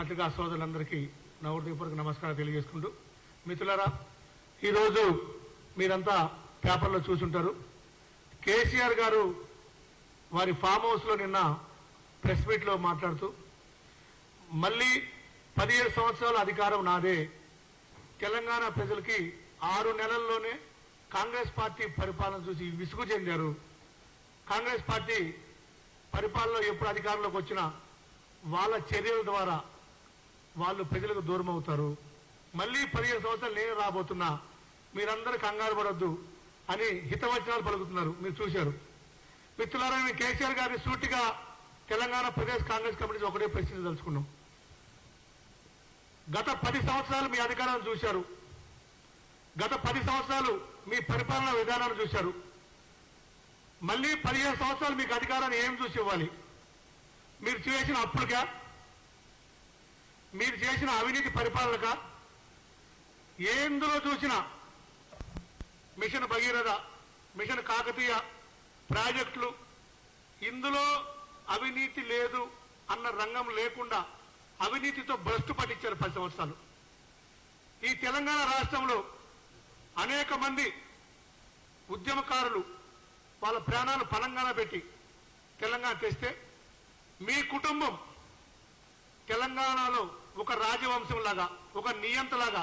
పత్రికా సోదరులందరికీ నా హృదయపూర్వక నమస్కారం తెలియజేసుకుంటూ మిత్రులారా ఈరోజు మీరంతా పేపర్లో చూసుంటారు. కేసీఆర్ గారు వారి ఫామ్ హౌస్లో నిన్న ప్రెస్ మీట్లో మాట్లాడుతూ మళ్ళీ పదిహేడు సంవత్సరాల అధికారం నాదే. తెలంగాణ ప్రజలకి ఆరు నెలల్లోనే కాంగ్రెస్ పార్టీ పరిపాలన చూసి విసుగు చెందారు. కాంగ్రెస్ పార్టీ పరిపాలనలో ఎప్పుడు అధికారంలోకి వచ్చినా వాళ్ళ చర్యల ద్వారా వాళ్ళు ప్రజలకు దూరం అవుతారు. మళ్ళీ పదిహేను సంవత్సరాలు నేను రాబోతున్నా. మీరందరూ కంగారు పడొద్దు అని హితవచనాలు పలుకుతున్నారు. మీరు చూశారు. మిత్రులారా నేను కేసీఆర్ గారిని సూటిగా తెలంగాణ ప్రదేశ్ కాంగ్రెస్ కమిటీ ఒకటే ప్రశ్నించదలుచుకున్నాం గత పది సంవత్సరాలు మీ అధికారాన్ని చూశారు. గత పది సంవత్సరాలు మీ పరిపాలనా విధానాన్ని చూశారు. మళ్ళీ పదిహేను సంవత్సరాలు మీకు అధికారాన్ని ఏం చూసి ఇవ్వాలి? మీరు చేసిన అప్పులుగా మీరు చేసిన అవినీతి పరిపాలనగా ఏందులో చూసినా మిషన్ భగీరథ మిషన్ కాకతీయ ప్రాజెక్టులు ఇందులో అవినీతి లేదు అన్న రంగం లేకుండా అవినీతితో భ్రష్టు పట్టించారు పది సంవత్సరాలు. ఈ తెలంగాణ రాష్ట్రంలో అనేక మంది ఉద్యమకారులు వాళ్ళ ప్రాణాలు పలంగాన పెట్టి తెలంగాణ తెస్తే మీ కుటుంబం తెలంగాణలో ఒక రాజవంశం లాగా ఒక నియంతలాగా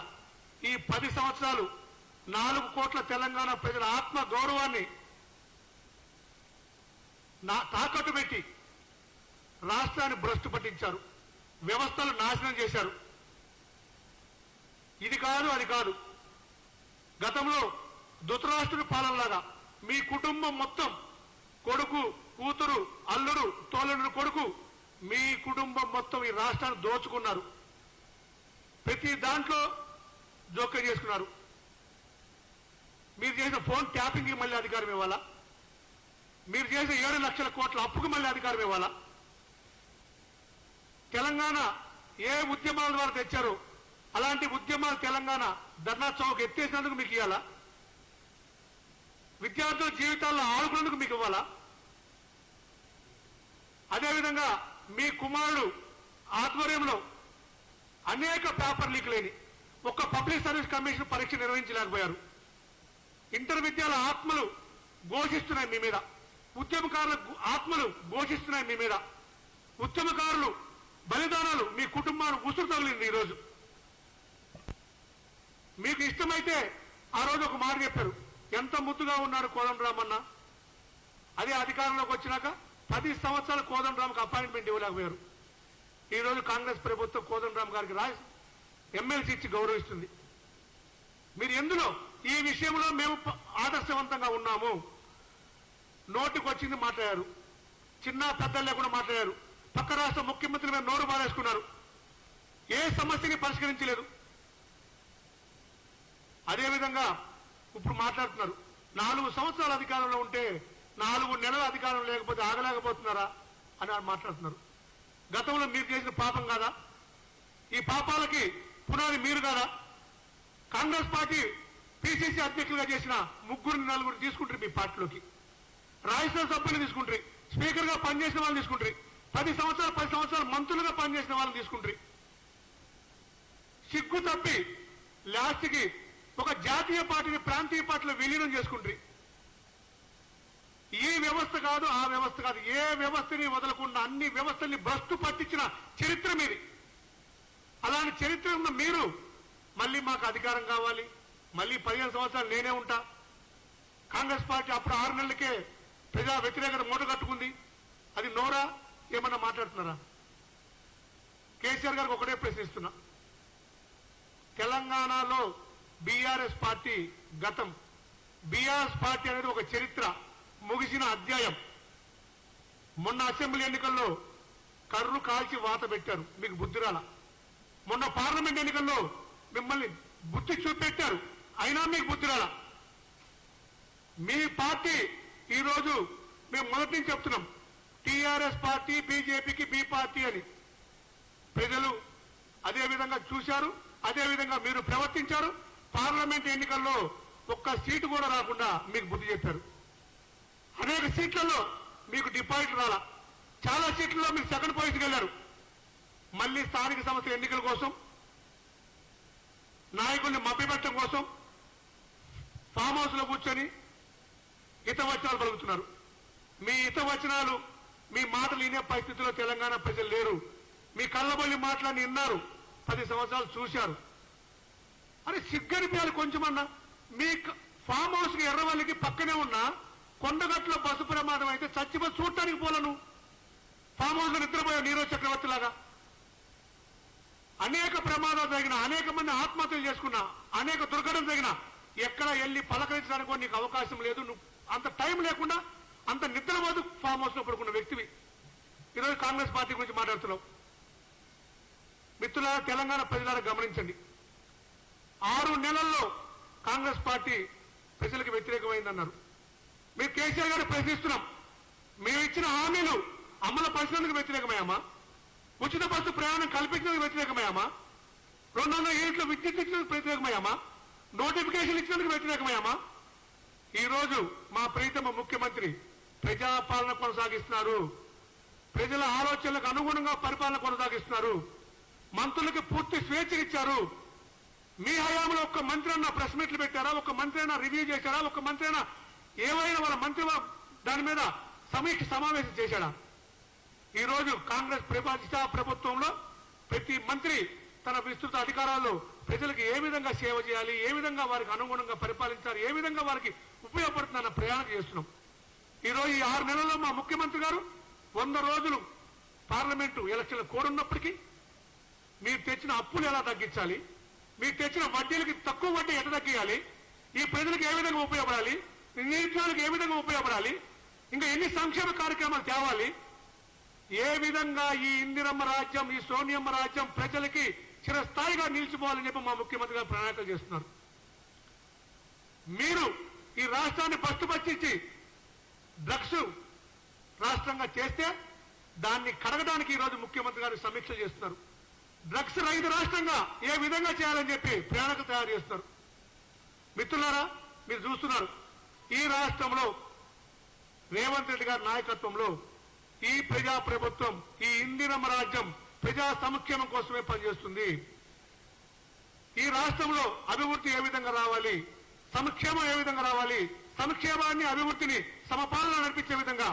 ఈ పది సంవత్సరాలు నాలుగు కోట్ల తెలంగాణ ప్రజల ఆత్మ గౌరవాన్ని నా తాకట్టు పెట్టి రాష్ట్రాన్ని భ్రష్టు పట్టించారు. వ్యవస్థలు నాశనం చేశారు. ఇది కాదు అది కాదు. గతంలో ధృతరాష్ట్రుడి పాలనలాగా మీ కుటుంబం మొత్తం కొడుకు కూతురు అల్లుడు తోలుడు కొడుకు మీ కుటుంబం మొత్తం ఈ రాష్ట్రాన్ని దోచుకున్నారు. ప్రతి దాంట్లో జోక్యం చేసుకున్నారు. మీరు చేసిన ఫోన్ ట్యాపింగ్కి మళ్ళీ అధికారం ఇవ్వాలా? మీరు చేసిన ఏడు లక్షల కోట్ల అప్పుకు మళ్ళీ అధికారం ఇవ్వాలా? తెలంగాణ ఏ ఉద్యమాల ద్వారా తెచ్చారు అలాంటి ఉద్యమాలు తెలంగాణ ధర్నా చౌక్ ఎత్తేసినందుకు మీకు ఇవ్వాలా? విద్యార్థుల జీవితాల్లో ఆడుకునేందుకు మీకు ఇవ్వాలా? అదేవిధంగా మీ కుమారుడు ఆధ్వర్యంలో అనేక పేపర్ లీకులేని ఒక్క పబ్లిక్ సర్వీస్ కమిషన్ పరీక్ష నిర్వహించలేకపోయారు. ఇంటర్ విద్యాల ఆత్మలు ఘోషిస్తున్నాయి మీ మీద. ఉద్యమకారుల ఆత్మలు ఘోషిస్తున్నాయి మీ మీద. ఉద్యమకారులు బలిదానాలు మీ కుటుంబాలు ఉసురు తగిలింది ఈరోజు మీకు ఇష్టమైతే ఆ రోజు ఒక మాట చెప్పారు. ఎంత ముద్దుగా ఉన్నాడు కోదండరామన్న అదే అధికారంలోకి వచ్చినాక పది సంవత్సరాలు కోదండరామ్కి అపాయింట్మెంట్ ఇవ్వలేకపోయారు. ఈ రోజు కాంగ్రెస్ ప్రభుత్వం కోదండరామ్ గారికి రాసి ఎమ్మెల్సీ ఇచ్చి గౌరవిస్తుంది. మీరు ఎందులో? ఈ విషయంలో మేము ఆదర్శవంతంగా ఉన్నాము. నోటుకు వచ్చింది మాట్లాడారు. చిన్న పెద్ద లేకుండా మాట్లాడారు. పక్క రాష్ట్ర ముఖ్యమంత్రి మీద నోరు బారేసుకున్నారు. ఏ సమస్యని పరిష్కరించలేదు. అదేవిధంగా ఇప్పుడు మాట్లాడుతున్నారు. నాలుగు సంవత్సరాల అధికారంలో ఉంటే నాలుగు నెలల అధికారం లేకపోతే ఆగలేకపోతున్నారా అని మాట్లాడుతున్నారు. గతంలో మీరు చేసిన పాపం కాదా? ఈ పాపాలకి పునాది మీరు కాదా? కాంగ్రెస్ పార్టీ పిసిసి అధ్యక్షులుగా చేసిన ముగ్గురు నలుగురు తీసుకుంటారు మీ పార్టీలోకి. రాజ్యసభ సభ్యులు తీసుకుంటారు. స్పీకర్గా పనిచేసిన వాళ్ళు తీసుకుంటారు. పది సంవత్సరాలు పది సంవత్సరాలు మంత్రులుగా పనిచేసిన వాళ్ళని తీసుకుంటారు. సిగ్గు తప్పి లాస్ట్కి ఒక జాతీయ పార్టీని ప్రాంతీయ పార్టీలో విలీనం చేసుకుంటారు. ఈ వ్యవస్థ కాదు ఆ వ్యవస్థ కాదు. ఏ వ్యవస్థని వదలకుండా అన్ని వ్యవస్థల్ని భ్రష్టు పట్టించిన చరిత్ర మీది. అలాంటి చరిత్ర ఉన్న మీరు మళ్ళీ మాకు అధికారం కావాలి. మళ్ళీ పదిహేను సంవత్సరాలు నేనే ఉంటా. కాంగ్రెస్ పార్టీ అప్పుడు ఆరు నెలలకే ప్రజా వ్యతిరేకత మూట కట్టుకుంది. అది నోరా? ఏమన్నా మాట్లాడుతున్నారా? కేసీఆర్ గారికి ఒకటే ప్రశ్నిస్తున్నా. తెలంగాణలో బీఆర్ఎస్ పార్టీ గతం. బీఆర్ఎస్ పార్టీ అనేది ఒక చరిత్ర. ముగిసిన అధ్యాయం. మొన్న అసెంబ్లీ ఎన్నికల్లో కర్రు కాల్చి వాత పెట్టారు. మీకు బుద్ధిరాల మొన్న పార్లమెంట్ ఎన్నికల్లో మిమ్మల్ని బుద్ధి చూపెట్టారు. అయినా మీకు బుద్ధిరాల మీ పార్టీ ఈ రోజు మేము మొదటి నుంచి చెప్తున్నాం. టీఆర్ఎస్ పార్టీ బీజేపీకి బి పార్టీ అని. ప్రజలు అదే విధంగా చూశారు. అదేవిధంగా మీరు ప్రవర్తించారు. పార్లమెంట్ ఎన్నికల్లో ఒక్క సీటు కూడా రాకుండా మీకు బుద్ధి చెప్పారు. అనేక సీట్లలో మీకు డిపాజిట్ రాలా. చాలా సీట్లలో మీరు సెకండ్ పొజిషన్ వెళ్ళారు. మళ్ళీ స్థానిక సంస్థల ఎన్నికల కోసం నాయకుల్ని మభ్యపెట్టడం కోసం ఫామ్ హౌస్లో కూర్చొని హితవచనాలు పలుకుతున్నారు. మీ హితవచనాలు మీ మాటలు వినే పరిస్థితిలో తెలంగాణ ప్రజలు లేరు. మీ కళ్ళబొల్లి మాటలని విన్నారు. పది సంవత్సరాలు చూశారు. అరే సిగ్గనిపించాలి కొంచెమన్నా. మీ ఫామ్ హౌస్కి ఎర్రవల్లికి పక్కనే ఉన్న కొండగట్లో బస్సు ప్రమాదం అయితే చచ్చిపో చూడటానికి పోలను. ఫామ్ హౌస్లో నిద్రపోయావు నీరజ్ చక్రవర్తి లాగా అనేక ప్రమాదాలు జరిగిన అనేక మంది ఆత్మహత్యలు చేసుకున్నా అనేక దుర్ఘటన జరిగిన ఎక్కడ వెళ్ళి పలకరించడానికి నీకు అవకాశం లేదు. నువ్వు అంత టైం లేకుండా అంత నిద్రపోదు ఫామ్ హౌస్లో పడుకున్న వ్యక్తివి. ఈరోజు కాంగ్రెస్ పార్టీ గురించి మాట్లాడుతున్నావు మిత్రులారా తెలంగాణ ప్రజలారా గమనించండి. ఆరు నెలల్లో కాంగ్రెస్ పార్టీ ప్రజలకు వ్యతిరేకమైందన్నారు. మీరు కేసీఆర్ గారు ప్రశ్నిస్తున్నాం. మేము ఇచ్చిన హామీలు అమలు పరిచినందుకు వ్యతిరేకమయ్యామా? ఉచిత బస్సు ప్రయాణం కల్పించినందుకు వ్యతిరేకమయ్యామా? రెండు వందల యూనిట్ల విద్యుత్ ఇచ్చినందుకు వ్యతిరేకమయ్యామా? నోటిఫికేషన్ ఇచ్చినందుకు వ్యతిరేకమయ్యామా? ఈరోజు మా ప్రీతమ ముఖ్యమంత్రి ప్రజాపాలన కొనసాగిస్తున్నారు. ప్రజల ఆలోచనలకు అనుగుణంగా పరిపాలన కొనసాగిస్తున్నారు. మంత్రులకి పూర్తి స్వేచ్ఛ ఇచ్చారు. మీ హయాంలో ఒక్క మంత్రి అన్న ప్రెస్ మీట్లు పెట్టారా? ఒక మంత్రి అయినా రివ్యూ చేశారా? ఒక మంత్రి అయినా ఏమైనా వాళ్ళ మంత్రి దాని మీద సమీక్ష సమావేశం చేశాడా? ఈ రోజు కాంగ్రెస్ ప్రతిపక్ష ప్రభుత్వంలో ప్రతి మంత్రి తన విస్తృత అధికారాల్లో ప్రజలకు ఏ విధంగా సేవ చేయాలి ఏ విధంగా వారికి అనుగుణంగా పరిపాలించాలి ఏ విధంగా వారికి ఉపయోగపడుతుందన్న ప్రయాణం చేస్తున్నాం. ఈరోజు ఈ ఆరు నెలల్లో మా ముఖ్యమంత్రి గారు వంద రోజులు పార్లమెంటు ఎలక్షన్లు కోరున్నప్పటికీ మీరు తెచ్చిన అప్పులు ఎలా తగ్గించాలి? మీరు తెచ్చిన వడ్డీలకి తక్కువ వడ్డీ ఎట్లా తగ్గియాలి ఈ ప్రజలకు ఏ విధంగా ఉపయోగపడాలి? నిరుద్యోగులకు ఏ విధంగా ఉపయోగపడాలి? ఇంకా ఎన్ని సంక్షేమ కార్యక్రమాలు తేవాలి? ఏ విధంగా ఈ ఇందిరమ్మ రాజ్యం ఈ సోనియమ్మ రాజ్యం ప్రజలకి చిరస్థాయిగా నిలిచిపోవాలని చెప్పి మా ముఖ్యమంత్రి గారు ప్రణాళికలు చేస్తున్నారు. మీరు ఈ రాష్ట్రాన్ని పట్టుపట్టించి డ్రగ్స్ రాష్ట్రంగా చేస్తే దాన్ని కడగడానికి ఈ రోజు ముఖ్యమంత్రి గారు సమీక్ష చేస్తున్నారు. డ్రగ్స్ రహిత రాష్ట్రంగా ఏ విధంగా చేయాలని చెప్పి ప్రణాళిక తయారు చేస్తారు మిత్రులారా మీరు చూస్తున్నారు ఈ రాష్ట్రంలో రేవంత్ రెడ్డి గారి నాయకత్వంలో ఈ ప్రజా ప్రభుత్వం ఈ ఇందిరమ్మ రాజ్యం ప్రజా సంక్షేమం కోసమే పనిచేస్తుంది. ఈ రాష్ట్రంలో అభివృద్ధి ఏ విధంగా రావాలి సంక్షేమం ఏ విధంగా రావాలి సంక్షేమాన్ని అభివృద్ధిని సమపాలన నడిపించే విధంగా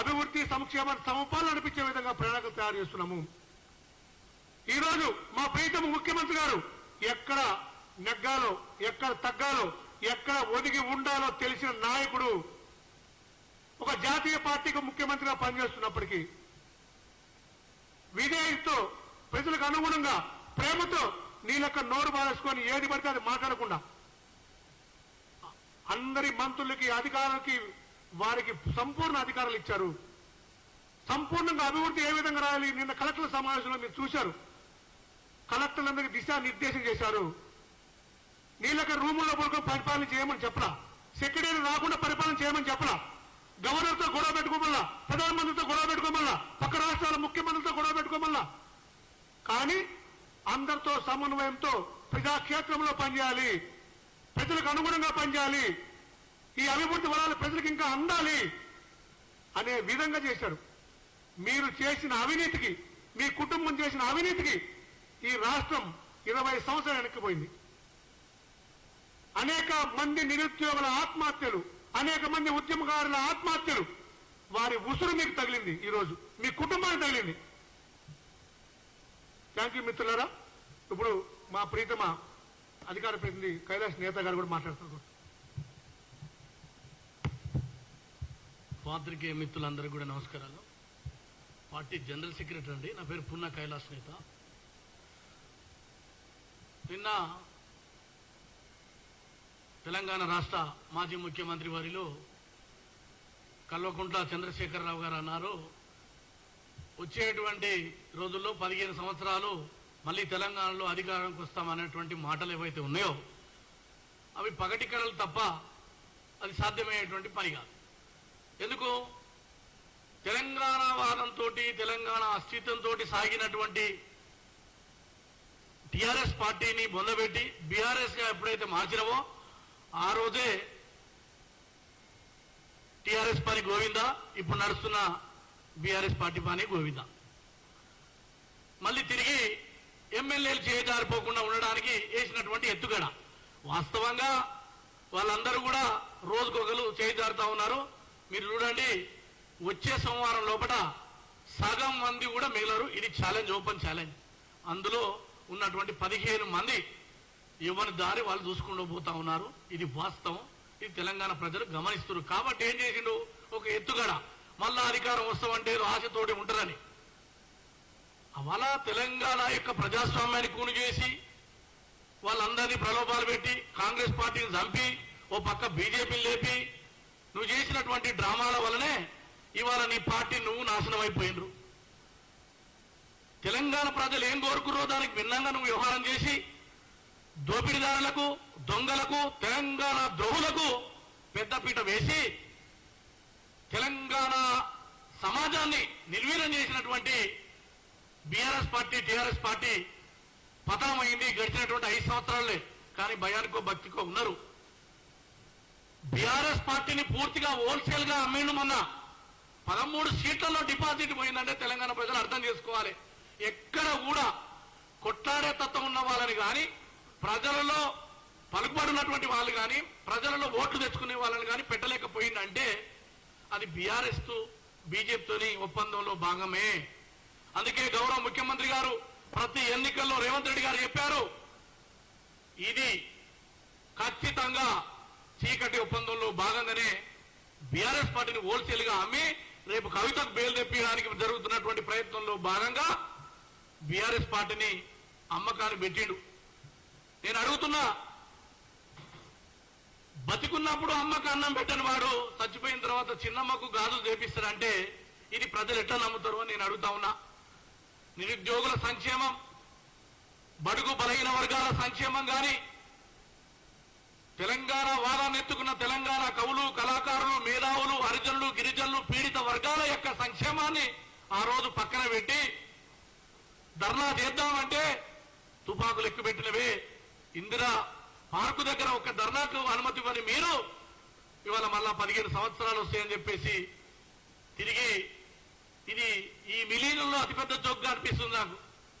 అభివృద్ధి సంక్షేమాన్ని సమపాలన నడిపించే విధంగా ప్రణాళికలు తయారు చేస్తున్నాము. ఈ రోజు మా ప్రీతమ ముఖ్యమంత్రి గారు ఎక్కడ నెగ్గాలో ఎక్కడ తగ్గాలో ఎక్కడ ఒదిగి ఉండాలో తెలిసిన నాయకుడు ఒక జాతీయ పార్టీకి ముఖ్యమంత్రిగా పనిచేస్తున్నప్పటికీ విధేయతతో ప్రజలకు అనుగుణంగా ప్రేమతో నీళ్ళక్క నోరు బారేసుకొని ఏది పడితే అది మాట్లాడకుండా అందరి మంత్రులకి అధికారులకి వారికి సంపూర్ణ అధికారాలు ఇచ్చారు. సంపూర్ణంగా అభివృద్ధి ఏ విధంగా రాయాలి? నిన్న కలెక్టర్ల సమావేశంలో మీరు చూశారు. కలెక్టర్లందరికీ దిశానిర్దేశం చేశారు. నీళ్ళకి రూముల్లో పడుకొని పరిపాలన చేయమని చెప్పలా సెక్రటరీ రాకుండా పరిపాలన చేయమని చెప్పలా గవర్నర్తో గొడవ పెట్టుకోమల్లా ప్రధానమంత్రితో గొడవ పెట్టుకోమల్లా పక్క రాష్ట్రాల ముఖ్యమంత్రితో గొడవ పెట్టుకోమల్లా కానీ అందరితో సమన్వయంతో ప్రజాక్షేత్రంలో పనిచేయాలి. ప్రజలకు అనుగుణంగా పనిచేయాలి. ఈ అభివృద్ధి వరాలు ప్రజలకు ఇంకా అందాలి అనే విధంగా చేశారు. మీరు చేసిన అవినీతికి మీ కుటుంబం చేసిన అవినీతికి ఈ రాష్ట్రం ఇరవై సంవత్సరాలు వెనక్కిపోయింది అనేక మంది నిరుద్యోగుల ఆత్మహత్యలు అనేక మంది ఉద్యమకారుల ఆత్మహత్యలు. వారి ఉసురు మీకు తగిలింది ఈరోజు. మీ కుటుంబానికి తగిలింది. థ్యాంక్ యూ మిత్రులారా. ఇప్పుడు మా ప్రీతమ అధికార ప్రతినిధి కైలాష్ నేత గారు కూడా మాట్లాడుతున్నారు. పాత్రికేయ మిత్రులందరికీ కూడా నమస్కారాలు. పార్టీ జనరల్ సెక్రటరీ అండి. నా పేరు పున్న కైలాస్ నేత. నిన్న తెలంగాణ రాష్ట్ర మాజీ ముఖ్యమంత్రి వారిలో కల్వకుంట్ల చంద్రశేఖరరావు గారు అన్నారు వచ్చేటువంటి రోజుల్లో పదిహేను సంవత్సరాలు మళ్ళీ తెలంగాణలో అధికారంకి వస్తామనేటువంటి మాటలు ఏవైతే ఉన్నాయో అవి పగటి కళలు తప్ప అది సాధ్యమయ్యేటువంటి పని కాదు. ఎందుకు? తెలంగాణ వాదంతో తెలంగాణ అస్తిత్వంతో సాగినటువంటి టిఆర్ఎస్ పార్టీని బొందబెట్టి బీఆర్ఎస్గా ఎప్పుడైతే మార్చినవో ఆ రోజే టిఆర్ఎస్ పని గోవిందా ఇప్పుడు నడుస్తున్న బీఆర్ఎస్ పార్టీ పని గోవిందా. మళ్ళీ తిరిగి ఎమ్మెల్యేలు చేయజారిపోకుండా ఉండడానికి వేసినటువంటి ఎత్తుగడ. వాస్తవంగా వాళ్ళందరూ కూడా రోజుకొకరు చేయజారుతా ఉన్నారు. మీరు చూడండి వచ్చే సోమవారం లోపల సగం మంది కూడా మిగలరు. ఇది ఛాలెంజ్ ఓపెన్ ఛాలెంజ్ అందులో ఉన్నటువంటి పదిహేను మంది ఎవరి దారి వాళ్ళు చూసుకుంటూ పోతా ఉన్నారు. ఇది వాస్తవం. ఇది తెలంగాణ ప్రజలు గమనిస్తున్నారు. కాబట్టి ఏం చేసిండు? ఒక ఎత్తుగడ. మళ్ళా అధికారం వస్తామంటే ఆశతోటి ఉంటారని అలా తెలంగాణ యొక్క ప్రజాస్వామ్యాన్ని కూని చేసి వాళ్ళందరినీ ప్రలోభాలు పెట్టి కాంగ్రెస్ పార్టీని చంపి ఓ పక్క బీజేపీని లేపి నువ్వు చేసినటువంటి డ్రామాల వల్లనే ఇవాళ నీ పార్టీ నువ్వు నాశనం అయిపోయినరు తెలంగాణ ప్రజలు ఏం కోరుకురో దానికి భిన్నంగా నువ్వు వ్యవహారం చేసి దోపిడీదారులకు దొంగలకు తెలంగాణ ద్రోహులకు పెద్దపీట వేసి తెలంగాణ సమాజాన్ని నిర్వీర్యం చేసినటువంటి బీఆర్ఎస్ పార్టీ టీఆర్ఎస్ పార్టీ పతనమైంది గడిచినటువంటి ఐదు సంవత్సరాలే. కానీ భయానికో భక్తికో ఉన్నారు. బీఆర్ఎస్ పార్టీని పూర్తిగా హోల్సేల్గా అమ్మేను మొన్న పదమూడు సీట్లలో డిపాజిట్ పోయిందంటే తెలంగాణ ప్రజలు అర్థం చేసుకోవాలి. ఎక్కడ కూడా కొట్లాడే తత్వం ఉన్న వాళ్ళని కానీ ప్రజలలో పలుకుబడినటువంటి వాళ్ళు కానీ ప్రజలలో ఓట్లు తెచ్చుకునే వాళ్ళని కానీ పెట్టలేకపోయిందంటే అది బీఆర్ఎస్ బీజేపీతోని ఒప్పందంలో భాగమే. అందుకే గౌరవ ముఖ్యమంత్రి గారు ప్రతి ఎన్నికల్లో రేవంత్ రెడ్డి గారు చెప్పారు ఇది ఖచ్చితంగా చీకటి ఒప్పందంలో భాగంగానే బీఆర్ఎస్ పార్టీని హోల్సేల్గా అమ్మి రేపు కవితకు బెయిల్ తెప్పించడానికి జరుగుతున్నటువంటి ప్రయత్నంలో భాగంగా బీఆర్ఎస్ పార్టీని అమ్మకాన్ని పెట్టిండు. నేను అడుగుతున్నా. బతికున్నప్పుడు అమ్మకు అన్నం పెట్టని వాడు చచ్చిపోయిన తర్వాత చిన్నమ్మకు గాజులు చేపిస్తాడంటే ఇది ప్రజలు ఎట్లా నమ్ముతారు అని నేను అడుగుతా ఉన్నా. నిరుద్యోగుల సంక్షేమం బడుగు బలహీన వర్గాల సంక్షేమం గాని తెలంగాణ వాదాన్ని ఎత్తుకున్న తెలంగాణ కవులు కళాకారులు మేధావులు హరిజనులు గిరిజనులు పీడిత వర్గాల యొక్క సంక్షేమాన్ని ఆ రోజు పక్కన పెట్టి ధర్నా చేద్దామంటే తుపాకులు ఎక్కుపెట్టినవే. ఇందిరా పార్కు దగ్గర ఒక ధర్నాకు అనుమతి ఇవ్వని మీరు ఇవాళ మళ్ళా పదిహేను సంవత్సరాలు వస్తాయని చెప్పేసి తిరిగి ఇది ఈ మిలీనంలో అతిపెద్ద జోక్గా అనిపిస్తుంది నాకు.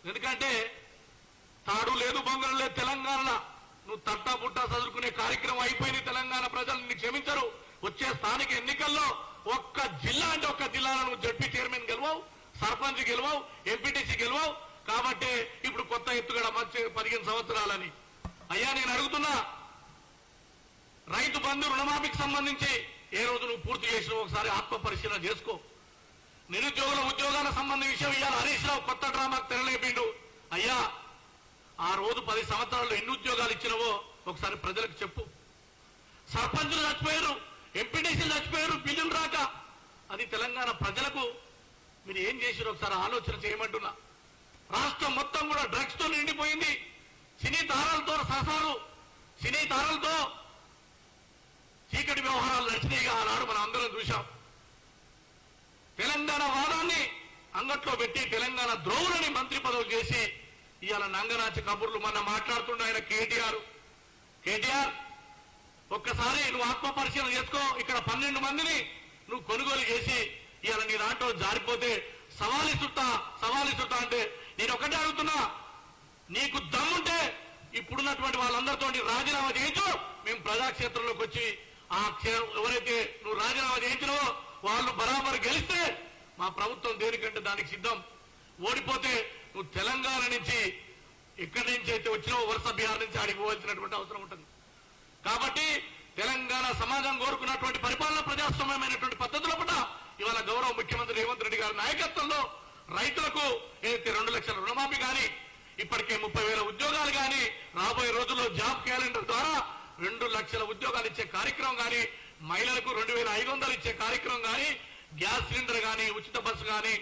ఎందుకంటే తాడు లేదు బొంగరం లేదు తెలంగాణలో నువ్వు తట్టా పుట్టా చదువుకునే కార్యక్రమం అయిపోయింది తెలంగాణ ప్రజలు నిన్ను క్షమించరు. వచ్చే స్థానిక ఎన్నికల్లో ఒక్క జిల్లా అంటే ఒక్క జిల్లాలో నువ్వు జడ్పీ చైర్మన్ గెలవావు సర్పంచ్ గెలవావు ఎంపీటీసీ గెలవావు. కాబట్టి ఇప్పుడు కొత్త ఎత్తుగడ మంచి పదిహేను సంవత్సరాలని అయ్యా నేను అడుగుతున్నా. రైతు బంధు రుణమాఫీకి సంబంధించి ఏ రోజు నువ్వు పూర్తి చేసిన ఒకసారి ఆత్మ పరిశీలన చేసుకో. నిరుద్యోగుల ఉద్యోగాల సంబంధించిన విషయం ఇవాళ హరీష్ రావు కొత్త డ్రామాకు తెరలేపిండు. అయ్యా ఆ రోజు పది సంవత్సరాల్లో ఎన్ని ఉద్యోగాలు ఇచ్చినవో ఒకసారి ప్రజలకు చెప్పు. సర్పంచులు చచ్చిపోయారు ఎంపీటీసీలు చచ్చిపోయారు బిల్లులు రాక. అది తెలంగాణ ప్రజలకు మీరు ఏం చేశారు ఒకసారి ఆలోచన చేయమంటున్నా. రాష్ట్రం మొత్తం కూడా డ్రగ్స్తో నిండిపోయింది. సినీ తారాలతో సహసాలు సినీ తారాలతో చీకటి వ్యవహారాలు నడిచినాయిగా ఆనాడు మనం అందరం చూశాం. తెలంగాణ వాదాన్ని అంగట్లో పెట్టి తెలంగాణ ద్రోవులని మంత్రి పదవులు చేసి ఇవాళ నంగనాచి కబుర్లు మొన్న మాట్లాడుతుండే ఆయన కేటీఆర్. కేటీఆర్ ఒక్కసారి నువ్వు ఆత్మ పరిశీలన చేసుకో ఇక్కడ పన్నెండు మందిని నువ్వు కొనుగోలు చేసి ఇవాళ నీ దాంట్లో జారిపోతే సవాలు చుట్టా సవాలు చుట్టా అంటే నేను ఒకటే అడుగుతున్నా నీకు దమ్ముంటే ఇప్పుడున్నటువంటి వాళ్ళందరితో రాజీనామా చేయించు. మేము ప్రజాక్షేత్రంలోకి వచ్చి ఆ క్షే- ఎవరైతే నువ్వు రాజీనామా చేయించినవో వాళ్ళు బరాబర్ గెలిస్తే మా ప్రభుత్వం దేనికంటే దానికి సిద్ధం. ఓడిపోతే నువ్వు తెలంగాణ నుంచి ఎక్కడి నుంచి అయితే వచ్చినావో వరుస బీహార్ నుంచి ఆడికి పోవాల్సినటువంటి అవసరం ఉంటుంది. కాబట్టి తెలంగాణ సమాజం కోరుకున్నటువంటి పరిపాలన ప్రజాస్వామ్యమైనటువంటి పద్ధతుల పట్ల ఇవాళ గౌరవ ముఖ్యమంత్రి రేవంత్ రెడ్డి గారి నాయకత్వంలో రైతులకు ఏదైతే రెండు లక్షల రుణమాఫీ కానీ ఇప్పటికే ముప్పై వేల ఉద్యోగాలు కానీ రాబోయే రోజుల్లో జాబ్ క్యాలెండర్ ద్వారా రెండు లక్షల ఉద్యోగాలు ఇచ్చే కార్యక్రమం కానీ మహిళలకు రెండు వేల ఐదు వందలు ఇచ్చే కార్యక్రమం కానీ గ్యాస్ సిలిండర్ కానీ ఉచిత బస్సు కానీ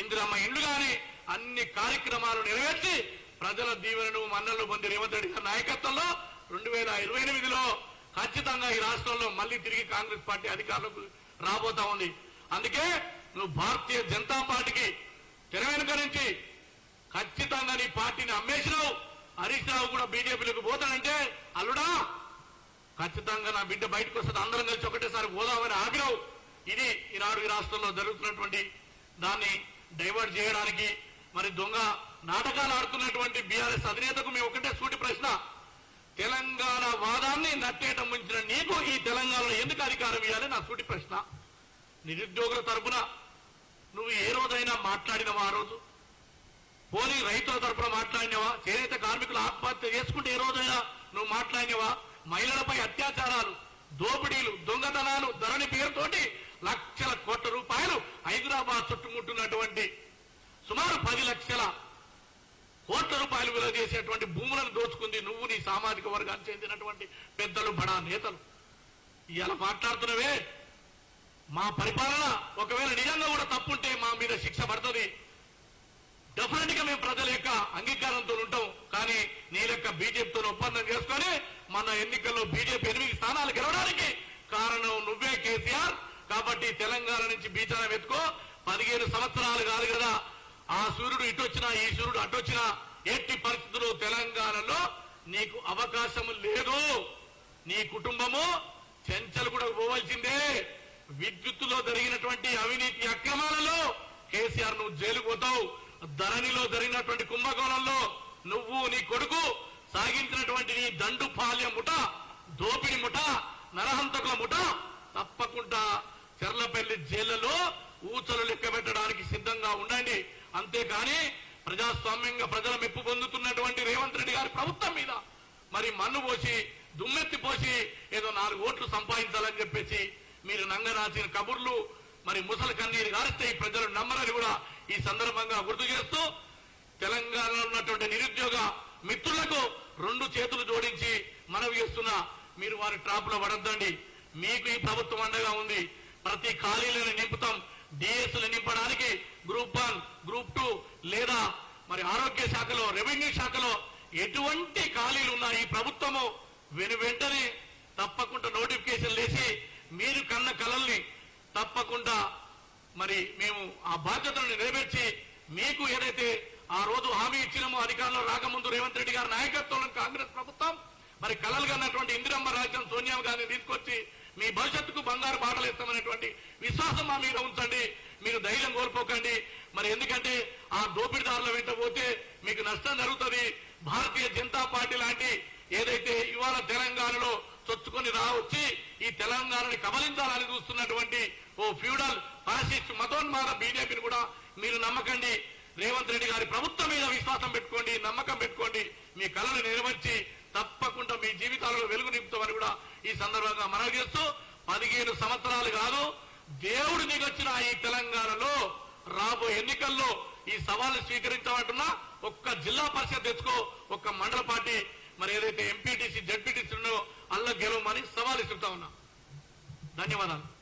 ఇందిరమ్మ ఇండ్లు కానీ అన్ని కార్యక్రమాలు నెరవేర్చి ప్రజల దీవెనను మన్నలు పొంది రేవంత్ రెడ్డి గారి నాయకత్వంలో రెండు వేల ఇరవై ఎనిమిదిలో ఖచ్చితంగా ఈ రాష్ట్రంలో మళ్ళీ తిరిగి కాంగ్రెస్ పార్టీ అధికారంలోకి రాబోతా ఉంది. అందుకే నువ్వు భారతీయ జనతా పార్టీకి తెర వెనుక నుంచి ఖచ్చితంగా నీ పార్టీని అమ్మేసినావు. హరీష్ రావు కూడా బీజేపీలకు పోతానంటే అల్లుడా ఖచ్చితంగా నా బిడ్డ బయటకు వస్తుంది. అందరం కలిసి ఒకటేసారి పోదామని ఆగినావు. ఇది ఈనాడు ఈ రాష్ట్రంలో జరుగుతున్నటువంటి దాన్ని డైవర్ట్ చేయడానికి మరి దొంగ నాటకాలు ఆడుతున్నటువంటి బీఆర్ఎస్ అధినేతకు మేము ఒకటే సూటి ప్రశ్న. తెలంగాణ వాదాన్ని నట్టేయటం ముంచిన నీకు ఈ తెలంగాణలో ఎందుకు అధికారం ఇవ్వాలి? నా సూటి ప్రశ్న. నిరుద్యోగుల తరపున నువ్వు ఏ రోజైనా మాట్లాడినవా ఆ రోజు? పోనీ రైతుల తరపున మాట్లాడినవా? చేనేత కార్మికులు ఆత్మహత్య చేసుకుంటే ఏ రోజైనా నువ్వు మాట్లాడినవా? మహిళలపై అత్యాచారాలు దోపిడీలు దొంగతనాలు ధరణి పేరుతోటి లక్షల కోట్ల రూపాయలు హైదరాబాద్ చుట్టుముట్టున్నటువంటి సుమారు పది లక్షల కోట్ల రూపాయలు విలువ చేసేటువంటి భూములను దోచుకుంది నువ్వు నీ సామాజిక వర్గానికి చెందినటువంటి పెద్దలు బడా నేతలు. ఇలా మాట్లాడుతున్నవే మా పరిపాలన ఒకవేళ నిజంగా కూడా తప్పుంటే మా మీద శిక్ష పడుతుంది. డెఫినెట్గా మేము ప్రజల యొక్క అంగీకారంతో ఉంటాం. కానీ నీ యొక్క బీజేపీతో ఒప్పందం చేసుకొని మన ఎన్నికల్లో బీజేపీ ఎనిమిది స్థానాలు గెలవడానికి కారణం నువ్వే కేసీఆర్. కాబట్టి తెలంగాణ నుంచి బీచన వెతుకో పదిహేను సంవత్సరాలు కాదు కదా. ఆ సూర్యుడు ఇటొచ్చినా ఈ సూర్యుడు అటొచ్చినా ఎట్టి పరిస్థితుల్లో తెలంగాణలో నీకు అవకాశం లేదు. నీ కుటుంబము చెంచలు కూడా పోవాల్సిందే. విద్యుత్తులో జరిగినటువంటి అవినీతి అక్రమాలలో కేసీఆర్ నువ్వు జైలుకు పోతావు. ధరణిలో జరిగినటువంటి కుంభకోణంలో నువ్వు నీ కొడుకు సాగించినటువంటి నీ దండు పాల్యం ముఠ దోపిడి ముఠ నరహంతకుల ముఠ తప్పకుండా చెర్లపల్లి జైళ్ళలో ఊచలు లెక్క పెట్టడానికి సిద్ధంగా ఉండండి. అంతేకాని ప్రజాస్వామ్యంగా ప్రజల మెప్పు పొందుతున్నటువంటి రేవంత్ రెడ్డి గారి ప్రభుత్వం మీద మరి మన్ను పోసి దుమ్మెత్తి పోసి ఏదో నాలుగు ఓట్లు సంపాదించాలని చెప్పేసి మీరు నంగనాచిన కబుర్లు మరి ముసలి కన్నీరు గారిస్తే ఈ ప్రజలు నమ్మరని కూడా ఈ సందర్భంగా గుర్తు చేస్తూ తెలంగాణలో ఉన్నటువంటి నిరుద్యోగ మిత్రులకు రెండు చేతులు జోడించి మనవి చేస్తున్నా మీరు వారి ట్రాప్లో పడద్దండి. మీకు ఈ ప్రభుత్వం అండగా ఉంది. ప్రతి ఖాళీలను నింపుతాం. డిఎస్లు నింపడానికి గ్రూప్ వన్ గ్రూప్ టూ లేదా మరి ఆరోగ్య శాఖలో రెవెన్యూ శాఖలో ఎటువంటి ఖాళీలు ఉన్నా ఈ ప్రభుత్వము వెను వెంటనే తప్పకుండా నోటిఫికేషన్ లేసి మీరు కన్న కలల్ని తప్పకుండా మరి మేము ఆ బాధ్యతలను నెరవేర్చి మీకు ఏదైతే ఆ రోజు హామీ ఇచ్చినామో అధికారంలో రాకముందు రేవంత్ రెడ్డి గారి నాయకత్వంలో కాంగ్రెస్ ప్రభుత్వం మరి కలలు కన్నటువంటి ఇందిరమ్మ రాజ్యం సోనియా గాంధీ తీసుకొచ్చి మీ భవిష్యత్తుకు బంగారు బాటలు ఇస్తామనేటువంటి విశ్వాసం మా మీద ఉంచండి మీరు ధైర్యం కోల్పోకండి. మరి ఎందుకంటే ఆ దోపిడిదారుల వెంట పోతే మీకు నష్టం జరుగుతుంది. భారతీయ జనతా పార్టీ లాంటి ఏదైతే ఇవాళ తెలంగాణలో చొచ్చుకొని రావచ్చి ఈ తెలంగాణని కబలించాలని చూస్తున్నటువంటి ఓ ఫ్యూడల్ ఫాసిస్ట్ మతోన్మాద బీజేపీని కూడా మీరు నమ్మకండి. రేవంత్ రెడ్డి గారి ప్రభుత్వం మీద విశ్వాసం పెట్టుకోండి నమ్మకం పెట్టుకోండి. మీ కళను నెరవేర్చి తప్పకుండా మీ జీవితాలలో వెలుగు నింపుతామని కూడా ఈ సందర్భంగా మనవి చేస్తూ పదిహేను సంవత్సరాలు కాదు దేవుడు దిగొచ్చిన ఈ తెలంగాణలో రాబో ఎన్నికల్లో ఈ సవాలు స్వీకరించమంటున్నా ఒక్క జిల్లా పరిషత్ తెచ్చుకో ఒక్క మండల పార్టీ. మరి ఏదైతే ఎంపీటీసీ జడ్పీటీసీ ఉన్నాయో అల్ల గెలవమని సవాల్ ఇస్తుంటా ఉన్నా. ధన్యవాదాలు.